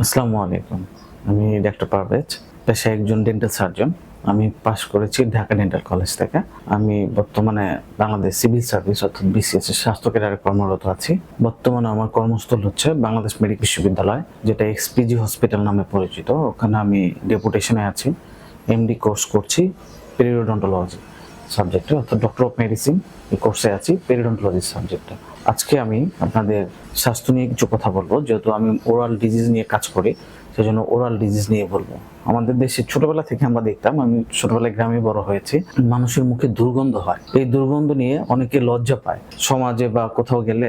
আসসালামু আলাইকুম। আমি ডাক্তার পারভেজ, পেশায় একজন ডেন্টাল সার্জন আমি পাশ করেছি ঢাকা ডেন্টাল কলেজ থেকে। আমি বর্তমানে বাংলাদেশ সিভিল সার্ভিস অর্থাৎ বিসিএস এর স্বাস্থ্য কেডারে কর্মরত আছি। বর্তমানে আমার কর্মস্থল হচ্ছে বাংলাদেশ মেডিকেল বিশ্ববিদ্যালয়, যেটা এক্সপিজি হসপিটাল নামে পরিচিত। ওখানে আমি ডেপুটেশনে আছি এমডি কোর্স করছি পেরিওডন্টোলজি সাবজেক্টে অর্থাৎ ডক্টর অফ মেডিসিন এই কোর্সে আছি পেরিডন্টোলজি সাবজেক্টটা আজকে আমি আপনাদের স্বাস্থ্য নিয়ে কিছু কথা বলব, যেহেতু আমি ওরাল ডিজিজ নিয়ে কাজ করি, সেজন্য ওরাল ডিজিজ নিয়ে বলব। আমাদের দেশে ছোটবেলা থেকে আমরা দেখতাম, আমি ছোটবেলায় গ্রামে বড় হয়েছি, মানুষের মুখে দুর্গন্ধ হয়। এই দুর্গন্ধ নিয়ে অনেকে লজ্জা পায়। সমাজে বা কোথাও গেলে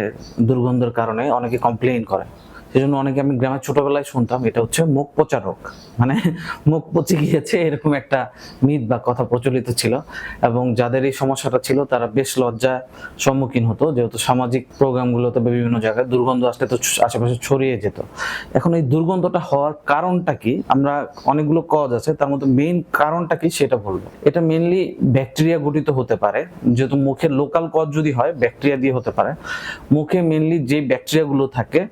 দুর্গন্ধের কারণে অনেকে কমপ্লেইন করে। সেজন্য অনেকে আমি গ্রামে ছোটবেলায় শুনতাম, এটা হচ্ছে মুখ পচা রোগ। মানে মুখ পচে গিয়েছে, এরকম একটা মিথ বা কথা প্রচলিত ছিল। এবং যাদের এই সমস্যাটা ছিল, তারা বেশ লজ্জার সম্মুখীন হতো। যেহেতু সামাজিক প্রোগ্রামগুলোতে বা বিভিন্ন জায়গায় দুর্গন্ধ আসলে তো আশেপাশে ছড়িয়ে যেত। এখন এই দুর্গন্ধটা হওয়ার কারণটা কি? আমরা অনেকগুলো কজ আছে, তার মধ্যে মেইন কারণটা কি সেটা বলব। এটা মেইনলি ব্যাকটেরিয়া গঠিত হতে পারে। যেহেতু মুখের লোকাল কজ যদি হয় ব্যাকটেরিয়া দিয়ে হতে পারে। মুখে মেইনলি যে ব্যাকটেরিয়াগুলো থাকে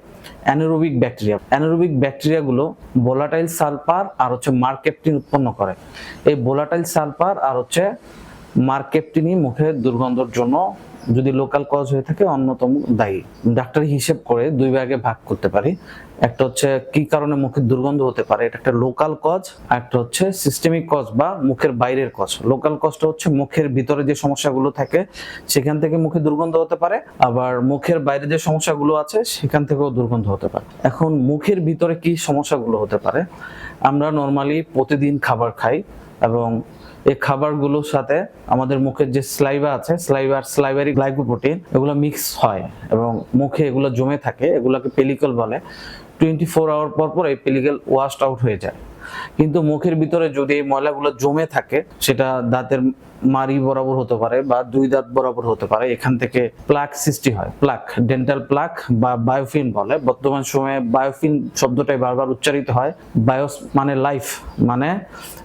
অ্যানারোবিক ব্যাকটেরিয়া। অ্যানারোবিক ব্যাকটেরিয়াগুলো বোলাটাইল সালফার আর হচ্ছে মার্কেপটিন উৎপন্ন করে। এই বোলাটাইল সালফার আর হচ্ছে মার্কেপটিনই মুখের দুর্গন্ধর জন্য যদি লোকাল কজ হয়ে থাকে, অন্যতম দায়ী। ডাক্তার হিসেব করে দুই ভাগে ভাগ করতে পারি। একটা হচ্ছে কি কারণে মুখের দুর্গন্ধ হতে পারে, এটা একটা লোকাল কজ আর একটা হচ্ছে সিস্টেমিক কজ বা মুখের বাইরের কজ লোকাল কজটা হচ্ছে মুখের ভিতরে যে সমস্যাগুলো থাকে, সেখান থেকে মুখে দুর্গন্ধ হতে পারে, আবার মুখের বাইরে যে সমস্যাগুলো আছে, সেখান থেকেও দুর্গন্ধ হতে পারে। এখন মুখের ভিতরে কি সমস্যাগুলো হতে পারে? আমরা নর্মালি প্রতিদিন খাবার খাই এবং এই খাবারগুলোর সাথে আমাদের মুখের যে স্লাইভা আছে স্লাইভার স্লাইভারি গ্লাইকোপ্রোটিন এগুলো মিক্স হয় এবং মুখে এগুলো জমে থাকে, এগুলোকে পেলিকল বলে। টোয়েন্টি ফোর আওয়ার পর পর এই পেলিকল ওয়াশড আউট হয়ে যায়। কিন্তু মুখের ভিতরে যদি এই ময়লাগুলো জমে থাকে, সেটা দাঁতের মারি বরাবর হতে পারে বা দুই দাঁত বরাবর হতে পারে। এখান থেকে প্লাক সৃষ্টি হয়। প্লাক ডেন্টাল প্লাক বা বায়োফিন বলে। বর্তমান সময়ে বায়োফিন শব্দটাই বারবার উচ্চারিত হয়। বায়োস মানে লাইফ মানে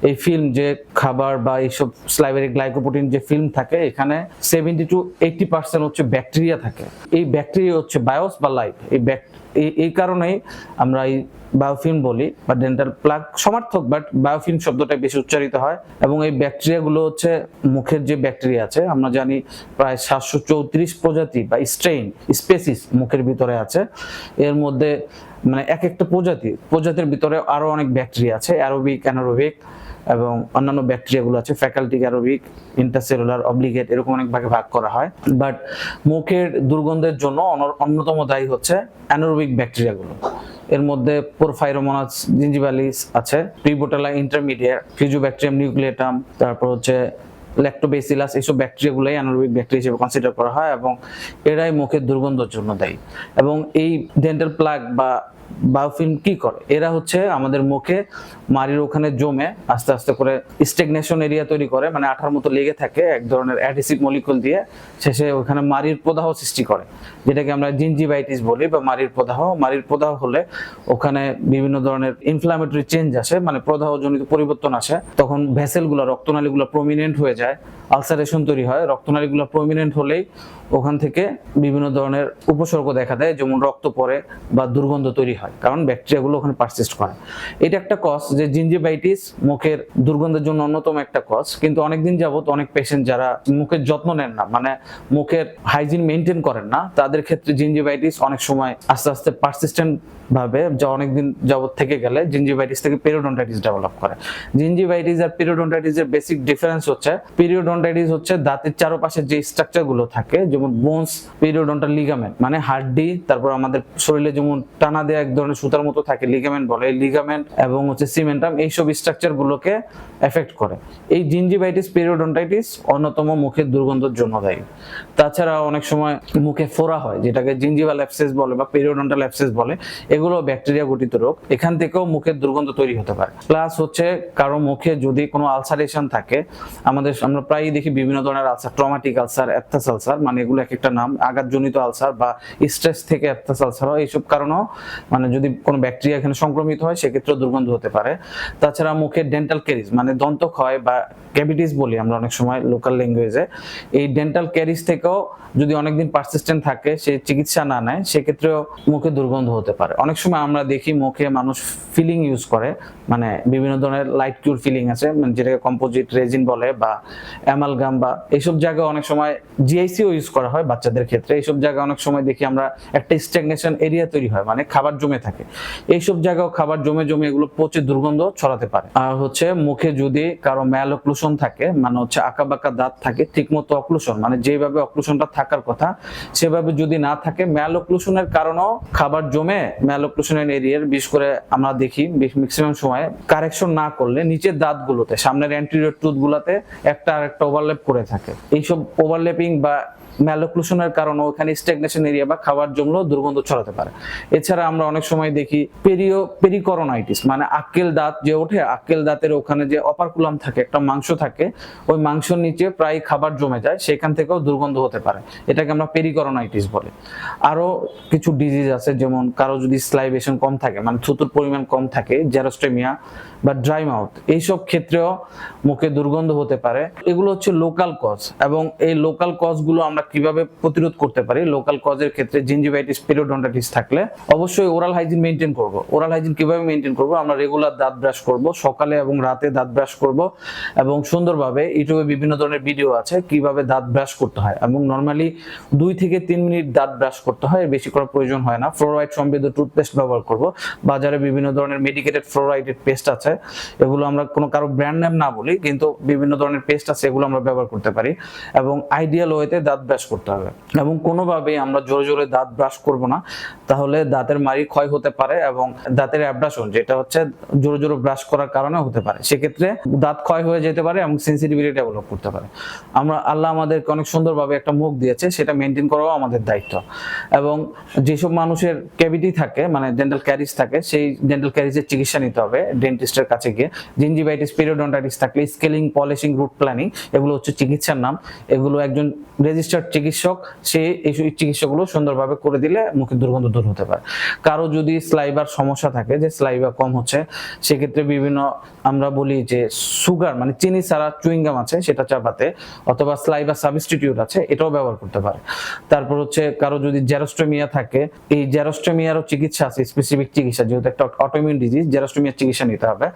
এই ফিল্ম যে খাবার বা এইসব স্লাইভারি গ্লাইকোপ্রোটিন যে ফিল্ম থাকে, এখানে সেভেন্টি টু এইটি পার্সেন্ট হচ্ছে ব্যাকটেরিয়া থাকে। এই ব্যাকটেরিয়া হচ্ছে বায়োস বা লাইফ এই এই কারণেই আমরা এই বায়োফিন বলি, বা ডেন্টাল প্লাগ সমার্থক বাট বায়োফিন শব্দটা বেশি উচ্চারিত হয়, এবং এই ব্যাকটেরিয়াগুলো হচ্ছে মুখের যে ব্যাকটেরিয়া আছে, আমরা জানি প্রায় সাতশো চৌত্রিশ প্রজাতি বা স্ট্রেইন স্পেসিস মুখের ভিতরে আছে। এর মধ্যে মানে এক একটা প্রজাতি, প্রজাতির ভিতরে আরও অনেক ব্যাকটেরিয়া আছে অ্যারোবিক অ্যানারোবিক এবং অন্যান্য ব্যাকটেরিয়াগুলো আছে ফ্যাকাল্টি অ্যারোবিক ইন্টারসেলুলার অবলিগেট এরকম অনেক ভাগে ভাগ করা হয়। বাট মুখের দুর্গন্ধের জন্য অন্য- অন্যতম দায়ী হচ্ছে অ্যানারোবিক ব্যাকটেরিয়াগুলো এর মধ্যে পোরফাইরোমোনাস জিঞ্জিবালিস আছে প্রিবোটালা ইন্টারমিডিয়েট ফিজুব্যাকটেরিয়াম নিউক্লিয়েটাম তারপর হচ্ছে ল্যাক্টোবেসিলাস এইসব ব্যাকটেরিয়াগুলোই অ্যানারোবিক ব্যাকটেরিয়া হিসেবে কনসিডার করা হয় এবং এরাই মুখের দুর্গন্ধের জন্য দায়ী। এবং এই ডেন্টাল প্লাগ বা বায়োফিল্ম কি করে? এরা হচ্ছে আমাদের মুখে মাড়ির ওখানে জমে আস্তে আস্তে করে স্টেগনেশন এরিয়া তৈরি করে মানে আঠার মতো লেগে থাকে এক ধরনের অ্যাডিসিভ মলিকুল দিয়ে। শেষে ওখানে মাড়ির প্রদাহ সৃষ্টি করে, যেটাকে আমরা জিঞ্জিভাইটিস বলি বা মাড়ির প্রদাহ। মাড়ির প্রদাহ হলে ওখানে বিভিন্ন ধরনের ইনফ্লামেটরি চেঞ্জ আসে মানে প্রদাহজনিত পরিবর্তন আসে। তখন ভেসেলগুলো রক্তনালীগুলো প্রমিনেন্ট হয়ে যায়। আলসারেশন তৈরি হয়। রক্তনালীগুলো প্রমিনেন্ট হলেই ওখান থেকে বিভিন্ন ধরনের উপসর্গ দেখা দেয়, যেমন রক্ত পড়ে বা দুর্গন্ধ তৈরি হয়, কারণ ব্যাকটেরিয়াগুলো ওখানে পারসিস্ট করে। এটা একটা কজ যে জিঞ্জিভাইটিস মুখের দুর্গন্ধের জন্য অন্যতম একটা কজ কিন্তু অনেকদিন যাবত অনেক পেশেন্ট যারা মুখের যত্ন নেন না মানে মুখের হাইজিন মেনটেন করেন না, তাদের ক্ষেত্রে জিঞ্জিভাইটিস অনেক সময় আস্তে আস্তে পারসিস্টেন্ট ভাবে যা অনেকদিন যাবত থেকে গেলে জিঞ্জিভাইটিস থেকে পেরিওডন্টাইটিস ডেভেলপ করে। জিঞ্জিভাইটিস আর পেরিওডন্টাইটিস এর বেসিক ডিফারেন্স হচ্ছে পেরিওডন্টাইটিস হচ্ছে দাঁতের চারপাশে যে স্ট্রাকচারগুলো থাকে, যেমন বোনস পেরিওডন্টাল লিগামেন্ট মানে হাড্ডি, তারপর আমাদের শরীরে যেমন টানা দেওয়া এক ধরনের সুতার মতো থাকে লিগামেন্ট বলে লিগামেন্ট এবং হচ্ছে সিমেন্টাম এইসব স্ট্রাকচার গুলোকে এফেক্ট করে। এই জিঞ্জিভাইটিস পেরিওডন্টাইটিস অন্যতম মুখের দুর্গন্ধের জন্য দায়ী। তাছাড়া অনেক সময় মুখে ফোড়া হয়, যেটাকে জিঞ্জিভাল অ্যাপসেস বলে বা পেরিওডন্টাল অ্যাপসেস বলে। এগুলো ব্যাকটেরিয়া গঠিত রোগ। এখান থেকেও মুখের দুর্গন্ধ তৈরি হতে পারে। প্লাস হচ্ছে কারও মুখে যদি কোনো আলসারেশন থাকে, আমাদের আমরা প্রায়ই দেখি বিভিন্ন ধরনের ulcer, traumatic ulcer aphthous ulcer মানে এগুলো এক একটা নাম, আঘাতজনিত আলসার বা স্ট্রেস থেকে অ্যাপথাস আলসার হয়, এইসব কারণেও মানে যদি কোনো ব্যাকটেরিয়া এখানে সংক্রমিত হয় সেক্ষেত্রে দুর্গন্ধ হতে পারে। তাছাড়া মুখের ডেন্টাল ক্যারিজ মানে দন্তক্ষয় বা ক্যাভিটিস বলি আমরা অনেক সময় লোকাল ল্যাঙ্গুয়েজে এই ডেন্টাল ক্যারিজ থেকেও যদি অনেকদিন পারসিস্টেন্ট থাকে, সে চিকিৎসা না নেয়, সেক্ষেত্রেও মুখে দুর্গন্ধ হতে পারে। অনেক সময় আমরা দেখি মুখে মানুষ ফিলিং ইউজ করে মানে বিভিন্ন ধরনের লাইট কিউর ফিলিং আছে মানে যেটাকে কম্পোজিট রেজিন বলে বা অ্যামালগাম বা এইসব জায়গায় অনেক সময় জিআইসিও ইউজ করা হয় বাচ্চাদের ক্ষেত্রে। এইসব জায়গায় অনেক সময় দেখি আমরা একটা স্ট্যাগনেশন এরিয়া তৈরি হয় মানে খাবার জমে থাকে। এইসব জায়গাও খাবার জমে জমে এগুলো পচে দুর্গন্ধ ছড়াতে পারে। আর হচ্ছে মুখে যদি কারও ম্যাল অক্লুশন থাকে মানে হচ্ছে আঁকা বাঁকা দাঁত থাকে ঠিক মতো অক্লুশন মানে যেভাবে অক্লুশনটা থাকার কথা, সেভাবে যদি না থাকে ম্যাল অক্লুশনের কারণেও খাবার জমে ম্যাল এরিয়ার বিশেষ করে আমরা দেখি ম্যাক্সিমাম সময় কারেকশন না করলে নিচের দাঁতগুলোতে, সামনের অ্যান্টিরিয়র টুথগুলোতে একটা আর একটা ওভারল্যাপ করে থাকে। এইসব ওভারল্যাপিং বা ম্যালোক্লুশনের কারণে ওখানে স্ট্যাগনেশন এরিয়া বা খাবার জমলেও দুর্গন্ধ ছড়াতে পারে। এছাড়া আমরা অনেক সময় দেখি পেরিও পেরিকরোনাইটিস মানে আক্কেল দাঁত যে ওঠে, আক্কেল দাঁতের ওখানে যে অপারকুলাম থাকে, একটা মাংস থাকে, ওই মাংসর নিচে প্রায় খাবার জমে যায়, সেখান থেকেও দুর্গন্ধ হতে পারে। এটাকে আমরা পেরিকরোনাইটিস বলে। আরও কিছু ডিজিজ আছে, যেমন কারও যদি স্লাইভেশন কম থাকে মানে থুতুর পরিমাণ কম থাকে জেরোস্টেমিয়া বা ড্রাই মাউথ এইসব ক্ষেত্রেও মুখে দুর্গন্ধ হতে পারে। এগুলো হচ্ছে লোকাল কজ এবং এই লোকাল কজগুলো আমরা কীভাবে প্রতিরোধ করতে পারি লোকাল কজের ক্ষেত্রে জিঞ্জিভাইটিস পেরিওডন্টাইটিস থাকলে অবশ্যই ওরাল হাইজিন মেনটেন করব। ওরাল হাইজিন কীভাবে মেনটেন করব? আমরা রেগুলার দাঁত ব্রাশ করব, সকালে এবং রাতে দাঁত ব্রাশ করব এবং সুন্দরভাবে ইউটিউবে বিভিন্ন ধরনের ভিডিও আছে কীভাবে দাঁত ব্রাশ করতে হয় এবং নর্মালি দুই থেকে তিন মিনিট দাঁত ব্রাশ করতে হয় বেশি করার প্রয়োজন হয় না। ফ্লোরাইড সমৃদ্ধ টুথপেস্ট ব্যবহার করব। বাজারে বিভিন্ন ধরনের মেডিকেটেড ফ্লোরাইডেড পেস্ট আছে, এগুলো আমরা কোনো কারও ব্র্যান্ড নেম না বলি, কিন্তু বিভিন্ন ধরনের পেস্ট আছে, এগুলো আমরা ব্যবহার করতে পারি এবং আইডিয়াল ওয়েতে দাঁত ব্রাশ করতে হবে। এবং কোনোভাবেই আমরা জোরে জোরে দাঁত ব্রাশ করব না। তাহলে দাঁতের মাড়ি ক্ষয় হতে পারে এবং দাঁতের অ্যাব্রাশন যেটা হচ্ছে জোরে জোরে ব্রাশ করার কারণে হতে পারে। সেক্ষেত্রে দাঁত ক্ষয় হয়ে যেতে পারে এবং সেন্সিটিভিটি ডেভেলপ করতে পারে। আমরা, আল্লাহ আমাদেরকে অনেক সুন্দরভাবে একটা মুখ দিয়েছে, সেটা মেনটেন করাও আমাদের দায়িত্ব। এবং যেসব মানুষের ক্যাভিটি থাকে মানে ডেন্টাল ক্যারিজ থাকে, সেই ডেন্টাল ক্যারিজের চিকিৎসা নিতে হবে ডেন্টিস্টের কাছে গিয়ে। জিঞ্জিভাইটিস পেরিওডন্টাইটিস থাকলে স্কেলিং পলিশিং রুট প্ল্যানিং এগুলো হচ্ছে চিকিৎসার নাম। এগুলো একজন রেজিস্টার্ড চিকিৎসক, সে এই চিকিৎসাগুলো সুন্দরভাবে করে দিলে মুখের দুর্গন্ধ দূর হতে পারে। কারও যদি স্লাইবার সমস্যা থাকে, যে স্লাইবার কম হচ্ছে, সেক্ষেত্রে বিভিন্ন আমরা বলি যে সুগার মানে চিনি ছাড়া চুইংগাম আছে, সেটা চাপাতে, অথবা স্লাইবার সাবস্টিটিউট আছে, এটাও ব্যবহার করতে পারে। তারপর হচ্ছে কারও যদি জেরোস্টোমিয়া থাকে, এই জেরোস্টোমিয়ারও চিকিৎসা আছে স্পেসিফিক চিকিৎসা, যেহেতু একটা অটোমিউন ডিজিজ জেরোস্টোমিয়ার চিকিৎসা নিতে হবে।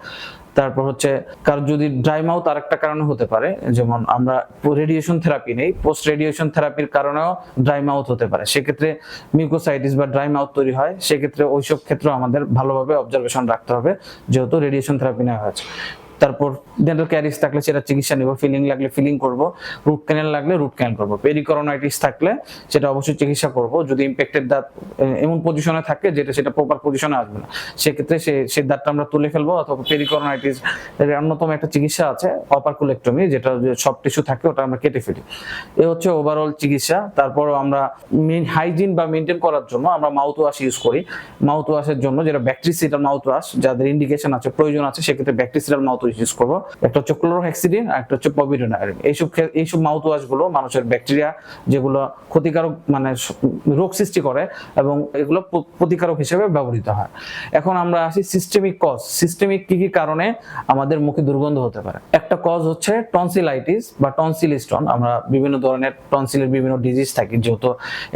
তারপর হচ্ছে কার যদি ড্রাই মাউথ আরেকটা কারণে হতে পারে, যেমন আমরা রেডিয়েশন থেরাপি নেই পোস্ট রেডিয়েশন থেরাপির কারণেও ড্রাই মাউথ হতে পারে। সেক্ষেত্রে মিউকোসাইটিস বা ড্রাই মাউথ তৈরি হয়, সেক্ষেত্রে ওইসব ক্ষেত্রে আমাদের ভালোভাবে অবজারভেশন রাখতে হবে, যেহেতু রেডিয়েশন থেরাপি নেওয়া হয়েছে। তারপর ডেন্টাল ক্যারিস থাকলে সেটা চিকিৎসা নিব ফিলিং লাগলে ফিলিং করব রুট ক্যানেল লাগলে রুট ক্যানেল করব পেরিকরোনাইটিস থাকলে সেটা অবশ্যই চিকিৎসা করব, যদি ইম্প্যাক্টেড দাঁত এমন পজিশনে থাকে যেটা সেটা প্রপার পজিশনে আসবে না, সেক্ষেত্রে সে সেই দাঁতটা আমরা তুলে ফেলব অথবা পেরিকরোনাইটিস অন্যতম একটা চিকিৎসা আছে অপারকুলেক্টমি যেটা সব টিস্যু থাকে ওটা আমরা কেটে ফেলি, এ হচ্ছে ওভারঅল চিকিৎসা তারপর আমরা মেন হাইজিন বা মেনটেন করার জন্য আমরা মাউথ ওয়াশ ইউজ করি মাউথ ওয়াশের জন্য যেটা ব্যাকটেরিসিটাল মাউথ ওয়াশ যাদের ইন্ডিকেশন আছে, প্রয়োজন আছে, সেক্ষেত্রে ব্যাকটেরিসিটাল মাউথ ইউজ করব। একটা হচ্ছে ক্লোরোহেক্সিডিন আর একটা হচ্ছে এইসব এইসব মাউথ মানুষের ব্যাকটেরিয়া যেগুলো ক্ষতিকারক মানে রোগ সৃষ্টি করে এবং এগুলো প্রতিকারক হিসেবে ব্যবহৃত হয়। এখন আমরা আসি সিস্টেমিক কজ সিস্টেমিক কি কি কারণে আমাদের মুখে দুর্গন্ধ হতে পারে? একটা কজ হচ্ছে টনসিলাইটিস বা টনসিল স্টোন আমরা বিভিন্ন ধরনের টনসিলের বিভিন্ন ডিজিজ থাকি, যেহেতু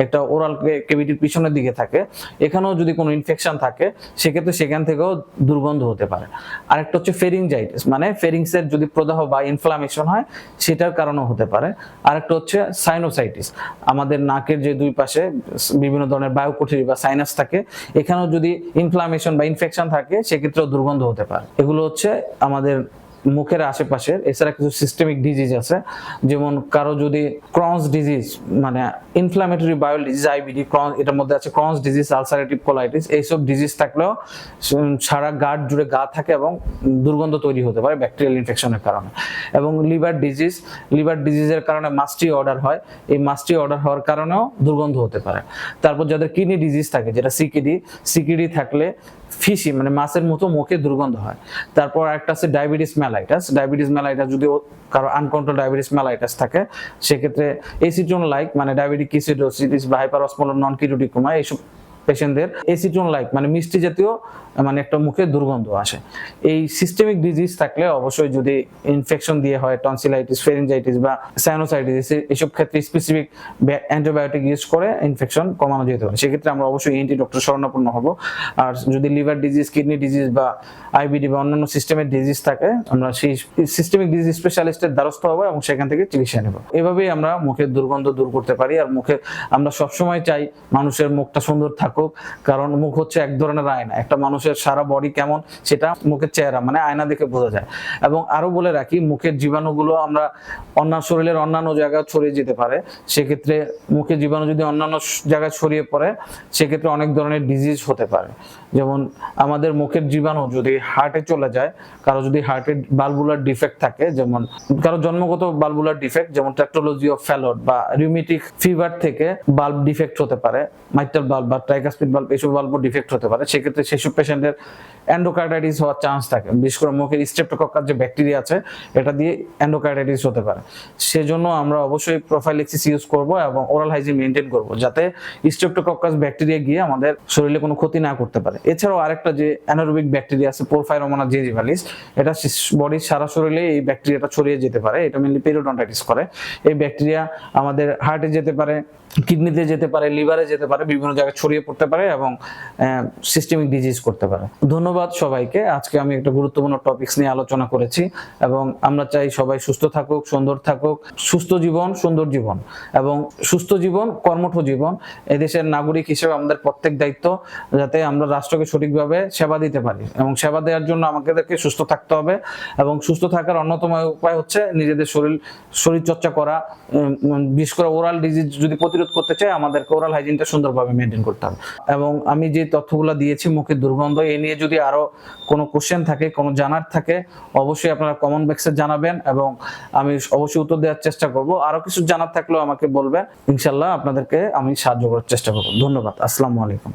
একটা ওরাল কেভিটির পিছনের দিকে থাকে। এখানেও যদি কোনো ইনফেকশন থাকে, সেক্ষেত্রে সেখান থেকেও দুর্গন্ধ হতে পারে। আরেকটা হচ্ছে ফেরিংজাইটিস মানে ফেরিংসের যদি প্রদাহ বা ইনফ্লামেশন হয়, সেটার কারণেও হতে পারে। আরেকটা হচ্ছে সাইনোসাইটিস আমাদের নাকের যে দুই পাশে বিভিন্ন ধরনের বায়ুকঠিরি বা সাইনাস থাকে, এখানেও যদি ইনফ্লামেশন বা ইনফেকশন থাকে, সেক্ষেত্রেও দুর্গন্ধ হতে পারে। এগুলো হচ্ছে আমাদের মুখের আশেপাশে, এছাড়া কিছু সিস্টেমিক ডিজিজ আছে, যেমন কারও যদি ক্রনস ডিজিজ মানে inflammatory bowel disease IBD Crohn এটার মধ্যে আছে ক্রনস ডিজিজ আলসারেটিভ কোলাইটিস এইসব ডিজিজ থাকলেও সারা গাঢ় জুড়ে গা থাকে এবং দুর্গন্ধ তৈরি হতে পারে ব্যাকটেরিয়াল ইনফেকশনের কারণে। এবং লিভার ডিজিজ লিভার ডিজিজের কারণে মাস্টি অর্ডার হয়, এই মাস্টি অর্ডার হওয়ার কারণেও দুর্গন্ধ হতে পারে। তারপর যাদের কিডনি ডিজিজ থাকে, যেটা সিকিডি সিকিডি থাকলে ফিসি মানে মাছের মতো মুখে দুর্গন্ধ হয়। তারপর একটা আছে ডায়াবেটিস মেলাইটাস। ডায়াবেটিস মেলাইটাস যদি কারও আনকন্ট্রোল ডায়াবেটিস মেলাইটাস থাকে, সেক্ষেত্রে এসিটোন লাইক মানে ডায়াবেটিক কিসিডোসিটিস বা হাইপার অসমোলার নন কিরোটিকোমা এইসব পেশেন্টদের এসিটন লাইক মানে মিষ্টি জাতীয় মানে একটা মুখে দুর্গন্ধ আসে। এই সিস্টেমিক ডিজিজ থাকলে অবশ্যই যদি ইনফেকশন দিয়ে হয় টনসিলাইটিস ফেরেঞ্জাইটিস বা সাইনোসাইটিস এসব ক্ষেত্রে স্পেসিফিক অ্যান্টিবায়োটিক ইউজ করে ইনফেকশন কমানো যেতে পারে। সেক্ষেত্রে আমরা অবশ্যই এনটি ডক্টর শরণাপন্ন হব। আর যদি লিভার ডিজিজ কিডনি ডিজিজ বা আইবিডি বা অন্যান্য সিস্টেমের ডিজিজ থাকে, আমরা সেই সিস্টেমিক ডিজিজ স্পেশালিস্টের দ্বারস্থ হব এবং সেখান থেকে চিকিৎসা নেব। এভাবেই আমরা মুখের দুর্গন্ধ দূর করতে পারি। আর মুখে আমরা সবসময় চাই মানুষের মুখটা সুন্দর থাকুক। কারণ মুখ হচ্ছে এক ধরনের আয়না। একটা মানুষের সারা বডি কেমন, সেটা মুখের চেহারা মানে আয়না দেখে বোঝা যায়। এবং আরও বলে রাখি, মুখের জীবাণুগুলো আমরা অন্যান্য শরীরের অন্যান্য জায়গায় ছড়িয়ে যেতে পারে। সেক্ষেত্রে মুখের জীবাণু যদি অন্যান্য জায়গায় ছড়িয়ে পড়ে, সেক্ষেত্রে অনেক ধরনের ডিজিজ হতে পারে। যেমন আমাদের মুখের জীবাণু যদি হার্টে চলে যায়, কারও যদি হার্টের বালবুলার ডিফেক্ট থাকে, যেমন কারও জন্মগত বালবুলার ডিফেক্ট যেমন ট্র্যাক্টোলজি অফ ফ্যালোড বা রিউমেটিক ফিভার থেকে বাল্ব ডিফেক্ট হতে পারে মাইটাল বাল্ব বা ট্রাইকাসপিড বাল্ব এইসব বাল্ব ডিফেক্ট হতে পারে। সেক্ষেত্রে সেসব পেশেন্টের অ্যান্ডোকার্ডাইটিস হওয়ার চান্স থাকে। বিশেষ করে মুখের স্ট্রেপ্টোকক্কার যে ব্যাকটেরিয়া আছে, এটা দিয়ে অ্যান্ডোকার্ডাইটিস হতে পারে। সেজন্য আমরা অবশ্যই প্রোফাইলেক্সিস ইউজ করব এবং ওরাল হাইজিন মেনটেন করব, যাতে স্ট্রেপ্টোকক্কাস ব্যাকটেরিয়া গিয়ে আমাদের শরীরে কোনো ক্ষতি না করতে পারে। এছাড়াও আরেকটা যে অ্যানারোবিক ব্যাকটেরিয়া আছে পোরফাইরোমোনা জিজিভালিস এটা বডির সারা শরীরে এই ব্যাকটেরিয়াটা ছড়িয়ে যেতে পারে, এটা মেনলি পেরিওডন্টাইটিস করে। এই ব্যাকটেরিয়া আমাদের হার্টে যেতে পারে কিডনিতে যেতে পারে লিভারে যেতে পারে, বিভিন্ন জায়গায় ছড়িয়ে পড়তে পারে এবং সিস্টেমিক ডিজিজ করতে পারে। ধন্যবাদ। সবাইকে। আজকে আমি একটা গুরুত্বপূর্ণ টপিকস নিয়ে আলোচনা করেছি এবং আমরা চাই সবাই সুস্থ থাকুক, সুন্দর থাকুক, সুস্থ জীবন, সুন্দর জীবন এবং সুস্থ জীবন, কর্মঠ জীবন এদেশের নাগরিক হিসেবে আমাদের প্রত্যেক দায়িত্ব যাতে আমরা রাষ্ট্রকে সঠিকভাবে সেবা দিতে পারি এবং সেবা দেওয়ার জন্য আমাদেরকে সুস্থ থাকতে হবে এবং সুস্থ থাকার অন্যতম উপায় হচ্ছে নিজেদের শরীর শরীর চর্চা করা বিশেষ করে ওরাল ডিজিজ যদি প্রতিরোধ করতে চাই আমাদেরকে ওরাল হাইজিনটা সুন্দরভাবে মেনটেন করতে হবে এবং আমি যে তথ্যগুলো দিয়েছি মুখের দুর্গন্ধ এ নিয়ে যদি আরও কোনো কোশ্চেন থাকে, কোনো জানার থাকে, অবশ্যই আপনারা কমন বক্সে জানাবেন এবং আমি অবশ্যই উত্তর দেওয়ার চেষ্টা করব। আরও কিছু জানার থাকলেও আমাকে বলবেন। ইনশাল্লাহ আপনাদেরকে আমি সাহায্য করার চেষ্টা করব। ধন্যবাদ। আসসালামু আলাইকুম।